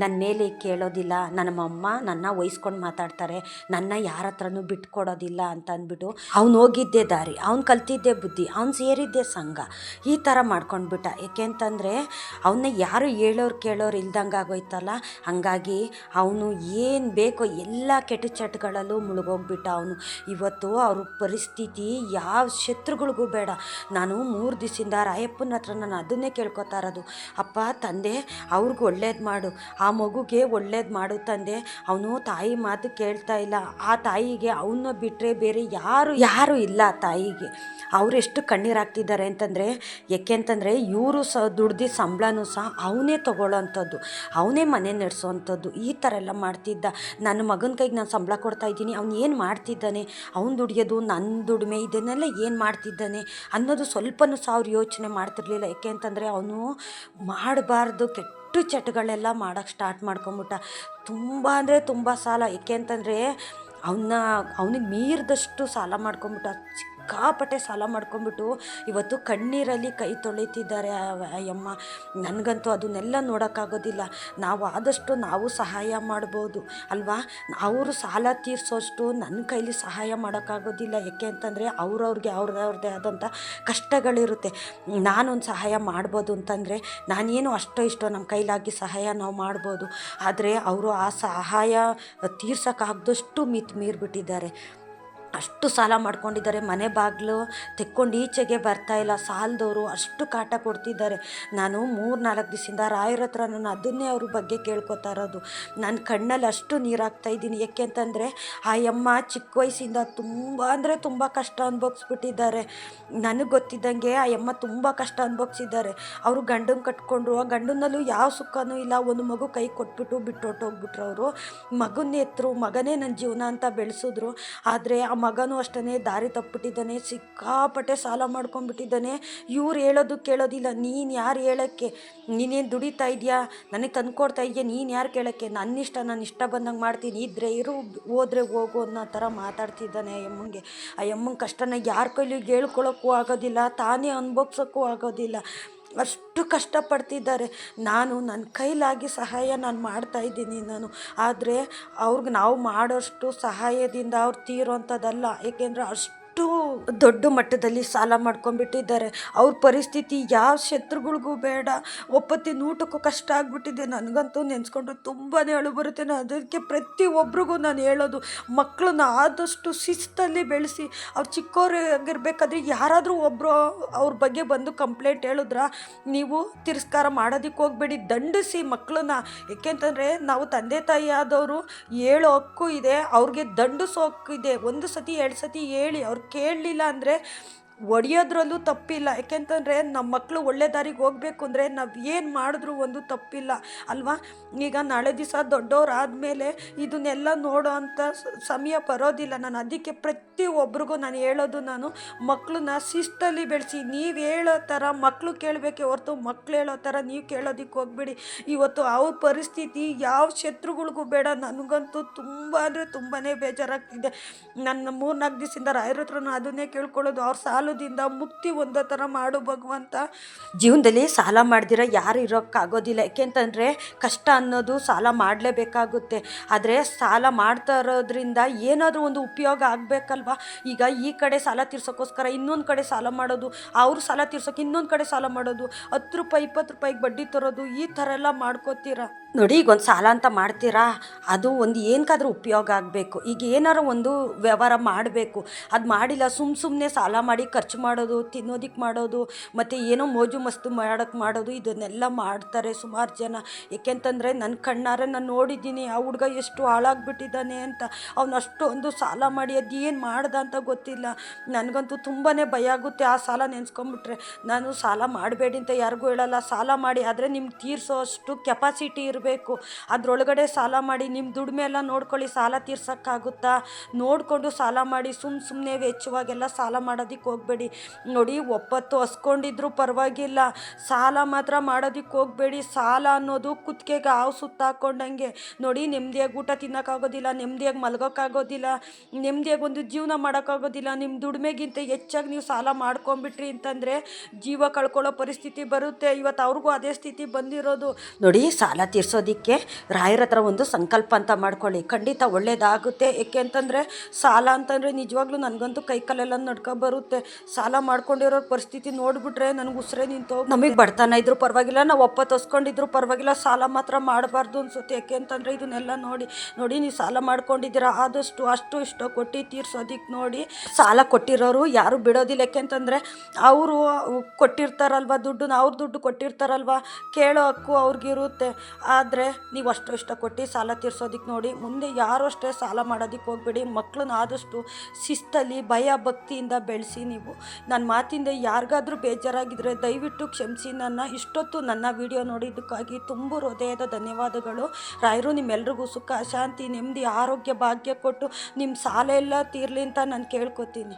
ನನ್ನ ಮೇಲೆ ಕೇಳೋದಿಲ್ಲ, ನನ್ನ ಅಮ್ಮ ನನ್ನ ವಹಿಸ್ಕೊಂಡು ಮಾತಾಡ್ತಾರೆ, ನನ್ನ ಯಾರ ಹತ್ರನೂ ಬಿಟ್ಕೊಡೋದಿಲ್ಲ ಅಂತ ಅಂದ್ಬಿಟ್ಟು ಅವ್ನು ಹೋಗಿದ್ದೆ ದಾರಿ, ಅವ್ನು ಕಲ್ತಿದ್ದೆ ಬುದ್ಧಿ, ಅವ್ನು ಸೇರಿದ್ದೆ ಸಂಘ, ಈ ಥರ ಮಾಡ್ಕೊಂಡ್ಬಿಟ್ಟ. ಏಕೆ ಅಂತಂದರೆ ಅವನ್ನ ಯಾರು ಹೇಳೋರು ಕೇಳೋರು ಇಲ್ದಂಗೆ ಆಗೋಯ್ತಲ್ಲ, ಹಾಗಾಗಿ ಅವನು ಏನು ಬೇಕೋ ಎಲ್ಲ ಕೆಟ್ಟ ಚಟಗಳಲ್ಲೂ ಮುಳುಗೋಗ್ಬಿಟ್ಟ ಅವನು. ಇವತ್ತು ಅವ್ರ ಪರಿಸ್ಥಿತಿ ಯಾವ ಶತ್ರುಗಳಿಗೂ ಬೇಡ. ನಾನು ಮೂರು ದಿವಸದಿಂದ ರಾಯಪ್ಪನ ಹತ್ರ ನಾನು ಅದನ್ನೇ ಕೇಳ್ಕೊತಾ ಇರೋದು. ಅಪ್ಪ, ತಂದೆ ಅವ್ರಿಗೆ ಒಳ್ಳೇದು ಮಾಡು. ಆ ಮಗುಗೆ ಒಳ್ಳೇದು ಮಾಡು ತಂದೆ. ಅವನು ತಾಯಿ ಮಾತು ಕೇಳ್ತಾ ಇಲ್ಲ. ಆ ತಾಯಿಗೆ ಅವನ್ನ ಬಿಟ್ಟರೆ ಬೇರೆ ಯಾರು ಯಾರು ಇಲ್ಲ ತಾಯಿಗೆ. ಅವರೆಷ್ಟು ಕಣ್ಣೀರು ಹಾಕ್ತಿದ್ದಾರೆ ಅಂತಂದರೆ ಇವರು ಸಹ ದುಡ್ದು ಸಂಬಳನೂ ಸಹ ಅವನೇ ತೊಗೊಳ್ಳೋಂಥದ್ದು. ಅವನೇ ಮನೆ ನಡೆಸೋವಂಥದ್ದು ಈ ಥರ ಎಲ್ಲ ಮಾಡ್ತಿದ್ದ. ನನ್ನ ಮಗನ ಕೈಗೆ ನಾನು ಸಂಬಳ ಕೊಡ್ತಾ ಇದ್ದೀನಿ. ಅವ್ನು ಏನು ಮಾಡ್ತಿದ್ದಾನೆ? ಅವ್ನು ದುಡಿಯೋದು ನನ್ನ ದುಡಿಮೆ, ಇದನ್ನೆಲ್ಲ ಏನು ಮಾಡ್ತಿದ್ದಾನೆ? ಅನ್ನೋದು ಸ್ವಲ್ಪನೂ ಸಹ ಅವ್ರು ಯೋಚನೆ ಮಾಡ್ತಿರ್ಲಿಲ್ಲ. ಯಾಕೆ ಅಂತಂದರೆ, ಅವನು ಮಾಡಬಾರ್ದು, ಕೆಟ್ಟ ಚಟಗಳೆಲ್ಲ ಮಾಡೋಕ್ಕೆ ಸ್ಟಾರ್ಟ್ ಮಾಡ್ಕೊಂಬಿಟ್ಟ. ತುಂಬ ಅಂದರೆ ತುಂಬ ಸಾಲ. ಏಕೆ ಅಂತಂದರೆ ಅವನ್ನ ಅವನಿಗೆ ಮೀರಿದಷ್ಟು ಸಾಲ ಮಾಡ್ಕೊಂಬಿಟ್ಟ. ಸಿಕ್ಕಾಪಟ್ಟೆ ಸಾಲ ಮಾಡ್ಕೊಂಡ್ಬಿಟ್ಟು ಇವತ್ತು ಕಣ್ಣೀರಲ್ಲಿ ಕೈ ತೊಳಿತಿದ್ದಾರೆ ಅಯ್ಯಮ್ಮ ನನಗಂತೂ ಅದನ್ನೆಲ್ಲ ನೋಡೋಕ್ಕಾಗೋದಿಲ್ಲ. ನಾವು ಆದಷ್ಟು ನಾವು ಸಹಾಯ ಮಾಡ್ಬೋದು, ಅಲ್ವಾ? ಅವರು ಸಾಲ ತೀರಿಸೋಷ್ಟು ನನ್ನ ಕೈಲಿ ಸಹಾಯ ಮಾಡೋಕ್ಕಾಗೋದಿಲ್ಲ. ಯಾಕೆ ಅಂತಂದರೆ ಅವ್ರವ್ರಿಗೆ ಅವ್ರವ್ರದ್ದೇ ಆದಂಥ ಕಷ್ಟಗಳಿರುತ್ತೆ. ನಾನೊಂದು ಸಹಾಯ ಮಾಡ್ಬೋದು ಅಂತಂದರೆ ನಾನೇನು ಅಷ್ಟೋ ಇಷ್ಟೋ ನಮ್ಮ ಕೈಲಾಗಿ ಸಹಾಯ ನಾವು ಮಾಡ್ಬೋದು. ಆದರೆ ಅವರು ಆ ಸಹಾಯ ತೀರ್ಸೋಕ್ಕಾಗ್ದಷ್ಟು ಮಿತ್ ಮೀರಿಬಿಟ್ಟಿದ್ದಾರೆ. ಅಷ್ಟು ಸಾಲ ಮಾಡ್ಕೊಂಡಿದ್ದಾರೆ. ಮನೆ ಬಾಗಿಲು ತೆಕ್ಕೊಂಡು ಈಚೆಗೆ ಬರ್ತಾ ಇಲ್ಲ. ಸಾಲದವರು ಅಷ್ಟು ಕಾಟ ಕೊಡ್ತಿದ್ದಾರೆ. ನಾನು ಮೂರು ನಾಲ್ಕು ದಿವಸದಿಂದ ರಾಯರ ಹತ್ರ ನಾನು ಅದನ್ನೇ ಅವ್ರ ಬಗ್ಗೆ ಕೇಳ್ಕೊತಾ ಇರೋದು. ನನ್ನ ಕಣ್ಣಲ್ಲಿ ಅಷ್ಟು ನೀರಾಗ್ತಾ ಇದ್ದೀನಿ. ಯಾಕೆ ಅಂತಂದರೆ ಆ ಯಮ್ಮ ಚಿಕ್ಕ ವಯಸ್ಸಿಂದ ತುಂಬ, ಅಂದರೆ ತುಂಬ ಕಷ್ಟ ಅನುಭವಿಸ್ಬಿಟ್ಟಿದ್ದಾರೆ. ನನಗೆ ಗೊತ್ತಿದ್ದಂಗೆ ಆ ಯಮ್ಮ ತುಂಬ ಕಷ್ಟ ಅನುಭವಿಸಿದ್ದಾರೆ. ಅವರು ಗಂಡನ ಕಟ್ಕೊಂಡ್ರು. ಆ ಗಂಡನಲ್ಲೂ ಯಾವ ಸುಖನೂ ಇಲ್ಲ. ಒಂದು ಮಗು ಕೈ ಕೊಟ್ಬಿಟ್ಟು ಬಿಟ್ಟೊಟ್ಟೋಗ್ಬಿಟ್ರು ಅವರು ಮಗನ ಎತ್ತರು ಮಗನೇ ನನ್ನ ಜೀವನ ಅಂತ ಬೆಳೆಸಿದ್ರು. ಆದರೆ ಮಗನೂ ಅಷ್ಟೇ ದಾರಿ ತಪ್ಪಿಬಿಟ್ಟಿದ್ದಾನೆ, ಸಿಕ್ಕಾಪಟ್ಟೆ ಸಾಲ ಮಾಡ್ಕೊಂಡ್ಬಿಟ್ಟಿದ್ದಾನೆ. ಇವ್ರು ಹೇಳೋದು ಕೇಳೋದಿಲ್ಲ. ನೀನು ಯಾರು ಹೇಳೋಕ್ಕೆ? ನೀನೇನು ದುಡಿತಾ ಇದೆಯಾ? ನನಗೆ ತಂದ್ಕೊಡ್ತಾ ಇದೆಯಾ? ನೀನು ಯಾರು ಕೇಳೋಕ್ಕೆ? ನನ್ನ ಇಷ್ಟ ನಾನು ಇಷ್ಟ ಬಂದಂಗೆ ಮಾಡ್ತೀನಿ. ಇದ್ರೆ ಇರು, ಹೋದ್ರೆ ಹೋಗು ಅನ್ನೋ ಥರ ಮಾತಾಡ್ತಿದ್ದಾನೆ ಆ ಯಮ್ಮಂಗೆ ಆ ಯಮ್ಮನ ಕಷ್ಟನ ಯಾರ ಕೈಲಿ ಹೇಳ್ಕೊಳಕ್ಕೂ ಆಗೋದಿಲ್ಲ, ತಾನೇ ಅನುಭವ್ಸೋಕ್ಕೂ ಆಗೋದಿಲ್ಲ. ಅಷ್ಟು ಕಷ್ಟಪಡ್ತಿದ್ದಾರೆ. ನಾನು ನನ್ನ ಕೈಲಾಗಿ ಸಹಾಯ ನಾನು ಮಾಡ್ತಾ ಇದ್ದೀನಿ ನಾನು. ಆದರೆ ಅವ್ರಿಗೆ ನಾವು ಮಾಡೋಷ್ಟು ಸಹಾಯದಿಂದ ಅವ್ರು ತೀರೋಂಥದ್ದಲ್ಲ. ಏಕೆಂದರೆ ಅಷ್ಟು ದೊಡ್ಡ ಮಟ್ಟದಲ್ಲಿ ಸಾಲ ಮಾಡ್ಕೊಂಡ್ಬಿಟ್ಟಿದ್ದಾರೆ. ಅವ್ರ ಪರಿಸ್ಥಿತಿ ಯಾವ ಶತ್ರುಗಳಿಗೂ ಬೇಡ. ಒಪ್ಪತ್ತಿ ನೂಟಕ್ಕೂ ಕಷ್ಟ ಆಗಿಬಿಟ್ಟಿದೆ. ನನಗಂತೂ ನೆನೆಸ್ಕೊಂಡ್ರೆ ತುಂಬಾ ಅಳು ಬರುತ್ತೆ. ನಾನು ಅದಕ್ಕೆ ಪ್ರತಿಯೊಬ್ಬರಿಗೂ ನಾನು ಹೇಳೋದು ಮಕ್ಕಳನ್ನ ಆದಷ್ಟು ಶಿಸ್ತಲ್ಲಿ ಬೆಳೆಸಿ. ಅವ್ರು ಚಿಕ್ಕವರಾಗಿರ್ಬೇಕಾದ್ರೆ ಯಾರಾದರೂ ಒಬ್ಬರು ಅವ್ರ ಬಗ್ಗೆ ಬಂದು ಕಂಪ್ಲೇಂಟ್ ಹೇಳಿದ್ರ, ನೀವು ತಿರಸ್ಕಾರ ಮಾಡೋದಕ್ಕೆ ಹೋಗ್ಬೇಡಿ. ದಂಡಿಸಿ ಮಕ್ಕಳನ್ನ ಏಕೆಂತಂದರೆ ನಾವು ತಂದೆ ತಾಯಿ ಆದವರು ಹೇಳೋ ಹಕ್ಕು ಇದೆ, ಅವ್ರಿಗೆ ದಂಡಿಸೋ ಹಕ್ಕು ಇದೆ. ಒಂದು ಸತಿ, ಎರಡು ಸತಿ ಹೇಳಿ ಅವ್ರು ಕೇಳಲಿಲ್ಲ ಅಂದರೆ ಹೊಡಿಯೋದ್ರಲ್ಲೂ ತಪ್ಪಿಲ್ಲ. ಯಾಕೆಂತಂದರೆ ನಮ್ಮ ಮಕ್ಕಳು ಒಳ್ಳೆ ದಾರಿಗೆ ಹೋಗಬೇಕು ಅಂದರೆ ನಾವು ಏನು ಮಾಡಿದ್ರೂ ಒಂದು ತಪ್ಪಿಲ್ಲ, ಅಲ್ವಾ? ಈಗ ನಾಳೆ ದಿವಸ ದೊಡ್ಡವರಾದಮೇಲೆ ಇದನ್ನೆಲ್ಲ ನೋಡೋ ಅಂಥ ಸಮಯ ಬರೋದಿಲ್ಲ. ನಾನು ಅದಕ್ಕೆ ಪ್ರತಿಯೊಬ್ಬರಿಗೂ ನಾನು ಹೇಳೋದು ನಾನು ಮಕ್ಕಳನ್ನ ಶಿಸ್ತಲ್ಲಿ ಬೆಳೆಸಿ. ನೀವು ಹೇಳೋ ಥರ ಮಕ್ಕಳು ಕೇಳಬೇಕೆ ಹೊರತು ಮಕ್ಳು ಹೇಳೋ ಥರ ನೀವು ಕೇಳೋದಕ್ಕೆ ಹೋಗ್ಬೇಡಿ. ಇವತ್ತು ಅವ್ರ ಪರಿಸ್ಥಿತಿ ಯಾವ ಶತ್ರುಗಳಿಗೂ ಬೇಡ. ನನಗಂತೂ ತುಂಬ ಅಂದರೆ ತುಂಬಾ ಬೇಜಾರಾಗ್ತಿದೆ. ನನ್ನ ಮೂರ್ನಾಲ್ಕು ದಿವಸದಿಂದ ರಾಯರ ಹತ್ರನೂ ಅದನ್ನೇ ಕೇಳ್ಕೊಳ್ಳೋದು. ಅವ್ರ ಸಾಲದಿಂದ ಮುಕ್ತಿ ಹೊಂದೋ ಥರ ಮಾಡು ಭಗವಂತ. ಜೀವನದಲ್ಲಿ ಸಾಲ ಮಾಡಿದಿರ ಯಾರು ಇರೋಕ್ಕಾಗೋದಿಲ್ಲ. ಯಾಕೆಂತಂದರೆ ಕಷ್ಟ ಅನ್ನೋದು ಸಾಲ ಮಾಡಲೇಬೇಕಾಗುತ್ತೆ. ಆದರೆ ಸಾಲ ಮಾಡ್ತಾ ಇರೋದ್ರಿಂದ ಏನಾದರೂ ಒಂದು ಉಪಯೋಗ ಆಗಬೇಕಲ್ವಾ? ಈಗ ಈ ಕಡೆ ಸಾಲ ತೀರ್ಸೋಕ್ಕೋಸ್ಕರ ಇನ್ನೊಂದು ಕಡೆ ಸಾಲ ಮಾಡೋದು, ಅವರು ಸಾಲ ತೀರ್ಸೋಕೆ ಇನ್ನೊಂದು ಕಡೆ ಸಾಲ ಮಾಡೋದು, ಹತ್ತು ರೂಪಾಯಿ, ಇಪ್ಪತ್ತು ರೂಪಾಯಿಗೆ ಬಡ್ಡಿ ತರೋದು, ಈ ಥರ ಎಲ್ಲ ಮಾಡ್ಕೋತೀರಾ? ನೋಡಿ, ಈಗ ಒಂದು ಸಾಲ ಅಂತ ಮಾಡ್ತೀರಾ? ಅದು ಒಂದು ಏನಕ್ಕಾದ್ರೂ ಉಪಯೋಗ ಆಗಬೇಕು. ಈಗ ಏನಾರು ಒಂದು ವ್ಯವಹಾರ ಮಾಡಬೇಕು. ಅದು ಮಾಡಿಲ್ಲ ಸುಮ್ಮ ಸುಮ್ಮನೆ ಸಾಲ ಮಾಡಿ ಖರ್ಚು ಮಾಡೋದು ತಿನ್ನೋದಕ್ಕೆ ಮಾಡೋದು, ಮತ್ತು ಏನೋ ಮೋಜು ಮಸ್ತು ಮಾಡೋಕ್ಕೆ ಮಾಡೋದು, ಇದನ್ನೆಲ್ಲ ಮಾಡ್ತಾರೆ ಸುಮಾರು ಜನ. ಏಕೆಂತಂದರೆ ನನ್ನ ಕಣ್ಣಾರ ನಾನು ನೋಡಿದ್ದೀನಿ, ಆ ಹುಡುಗ ಎಷ್ಟು ಹಾಳಾಗ್ಬಿಟ್ಟಿದ್ದಾನೆ ಅಂತ. ಅವನು ಅಷ್ಟೊಂದು ಸಾಲ ಮಾಡಿ ಅದು ಏನು ಮಾಡ್ದ ಅಂತ ಗೊತ್ತಿಲ್ಲ. ನನಗಂತೂ ತುಂಬಾ ಭಯ ಆಗುತ್ತೆ ಆ ಸಾಲ ನೆನೆಸ್ಕೊಂಬಿಟ್ರೆ. ನಾನು ಸಾಲ ಮಾಡಬೇಡಿ ಅಂತ ಯಾರಿಗೂ ಹೇಳಲ್ಲ. ಸಾಲ ಮಾಡಿ ಆದರೆ ನಿಮ್ಗೆ ತೀರಿಸೋ ಅಷ್ಟು ಕೆಪಾಸಿಟಿ ಇರಬೇಕು. ಅದರೊಳಗಡೆ ಸಾಲ ಮಾಡಿ ನಿಮ್ಮ ದುಡಿಮೆ ಎಲ್ಲ ನೋಡ್ಕೊಳ್ಳಿ, ಸಾಲ ತೀರ್ಸೋಕ್ಕಾಗುತ್ತಾ? ನೋಡಿಕೊಂಡು ಸಾಲ ಮಾಡಿ ಸುಮ್ಮ ಸುಮ್ಮನೆ ವೆಚ್ಚವಾಗೆಲ್ಲ ಸಾಲ ಮಾಡೋದಕ್ಕೆ ಹೋಗಬೇಡಿ. ನೋಡಿ, ಒಪ್ಪತ್ತು ಹಸ್ಕೊಂಡಿದ್ರು ಪರವಾಗಿಲ್ಲ. ಸಾಲ ಮಾತ್ರ ಮಾಡೋದಕ್ಕೆ ಹೋಗಬೇಡಿ. ಸಾಲ ಅನ್ನೋದು ಕುತ್ತಿಗೆಗೆ ಹಾವು ಸುತ್ತಾಕೊಂಡಂಗೆ. ನೋಡಿ, ನೆಮ್ಮದಿಯಾಗಿ ಊಟ ತಿನ್ನೋಕ್ಕಾಗೋದಿಲ್ಲ, ನೆಮ್ಮದಿಯಾಗಿ ಮಲ್ಗೋಕ್ಕಾಗೋದಿಲ್ಲ, ನೆಮ್ಮದಿಯಾಗಿ ಒಂದು ಜೀವನ ಮಾಡೋಕ್ಕಾಗೋದಿಲ್ಲ. ನಿಮ್ಮ ದುಡಿಮೆಗಿಂತ ಹೆಚ್ಚಾಗಿ ನೀವು ಸಾಲ ಮಾಡ್ಕೊಂಬಿಟ್ರಿ ಅಂತಂದರೆ ಜೀವ ಕಳ್ಕೊಳ್ಳೋ ಪರಿಸ್ಥಿತಿ ಬರುತ್ತೆ. ಇವತ್ತು ಅವ್ರಿಗೂ ಅದೇ ಸ್ಥಿತಿ ಬಂದಿರೋದು. ನೋಡಿ, ಸಾಲ ತೀರಿಸೋದಕ್ಕೆ ರಾಯರ ಹತ್ರ ಒಂದು ಸಂಕಲ್ಪ ಅಂತ ಮಾಡ್ಕೊಳ್ಳಿ. ಖಂಡಿತ ಒಳ್ಳೇದಾಗುತ್ತೆ. ಏಕೆ ಅಂತಂದರೆ, ಸಾಲ ಅಂತಂದರೆ ನಿಜವಾಗ್ಲೂ ನನಗಂತೂ ಕೈಕಾಲೆಲ್ಲ ಬರುತ್ತೆ. ಸಾಲ ಮಾಡ್ಕೊಂಡಿರೋ ಪರಿಸ್ಥಿತಿ ನೋಡಿಬಿಟ್ರೆ ನನಗೆ ಉಸಿರೇ ನಿಂತು ನಮಗೆ ಬಡತನ ಇದ್ರು ಪರವಾಗಿಲ್ಲ, ನಾವು ಒಪ್ಪ ತಸ್ಕೊಂಡಿದ್ರು ಪರವಾಗಿಲ್ಲ, ಸಾಲ ಮಾತ್ರ ಮಾಡಬಾರ್ದು ಅನ್ಸುತ್ತೆ. ಯಾಕೆ ಅಂತಂದರೆ ಇದನ್ನೆಲ್ಲ ನೋಡಿ ನೋಡಿ ನೀವು ಸಾಲ ಮಾಡ್ಕೊಂಡಿದ್ದೀರಾ, ಆದಷ್ಟು ಅಷ್ಟು ಇಷ್ಟು ಕೊಟ್ಟು ತೀರ್ಸೋದಿಕ್ಕೆ ನೋಡಿ ಸಾಲ ಕೊಟ್ಟಿರೋರು ಯಾರು ಬಿಡೋದಿಲ್ಲ. ಯಾಕೆಂತಂದರೆ ಅವರು ಕೊಟ್ಟಿರ್ತಾರಲ್ವ ದುಡ್ಡನ್ನ, ಅವ್ರ ದುಡ್ಡು ಕೊಟ್ಟಿರ್ತಾರಲ್ವ, ಕೇಳೋ ಹಕ್ಕು ಅವ್ರಿಗಿರುತ್ತೆ. ಆದರೆ ನೀವು ಅಷ್ಟು ಇಷ್ಟ ಕೊಟ್ಟು ಸಾಲ ತೀರ್ಸೋದಕ್ಕೆ ನೋಡಿ, ಮುಂದೆ ಯಾರು ಅಷ್ಟೇ ಸಾಲ ಮಾಡೋದಕ್ಕೆ ಹೋಗ್ಬೇಡಿ. ಮಕ್ಕಳನ್ನ ಆದಷ್ಟು ಶಿಸ್ತಲ್ಲಿ, ಭಯ ಭಕ್ತಿಯಿಂದ ಬೆಳೆಸಿ ನೀವು ನನ್ನ ಮಾತಿಂದ ಯಾರಿಗಾದರೂ ಬೇಜಾರಾಗಿದ್ದರೆ ದಯವಿಟ್ಟು ಕ್ಷಮಿಸಿ. ನನ್ನ ಇಷ್ಟೊತ್ತು ನನ್ನ ವಿಡಿಯೋ ನೋಡಿದ್ದಕ್ಕಾಗಿ ತುಂಬ ಹೃದಯದ ಧನ್ಯವಾದಗಳು. ರಾಯರು, ನಿಮ್ಮೆಲ್ರಿಗೂ ಸುಖ, ಶಾಂತಿ, ನೆಮ್ಮದಿ, ಆರೋಗ್ಯ, ಭಾಗ್ಯ ಕೊಟ್ಟು ನಿಮ್ಮ ಸಾಲ ಎಲ್ಲ ತೀರಲಿ ಅಂತ ನಾನು ಕೇಳ್ಕೊತೀನಿ.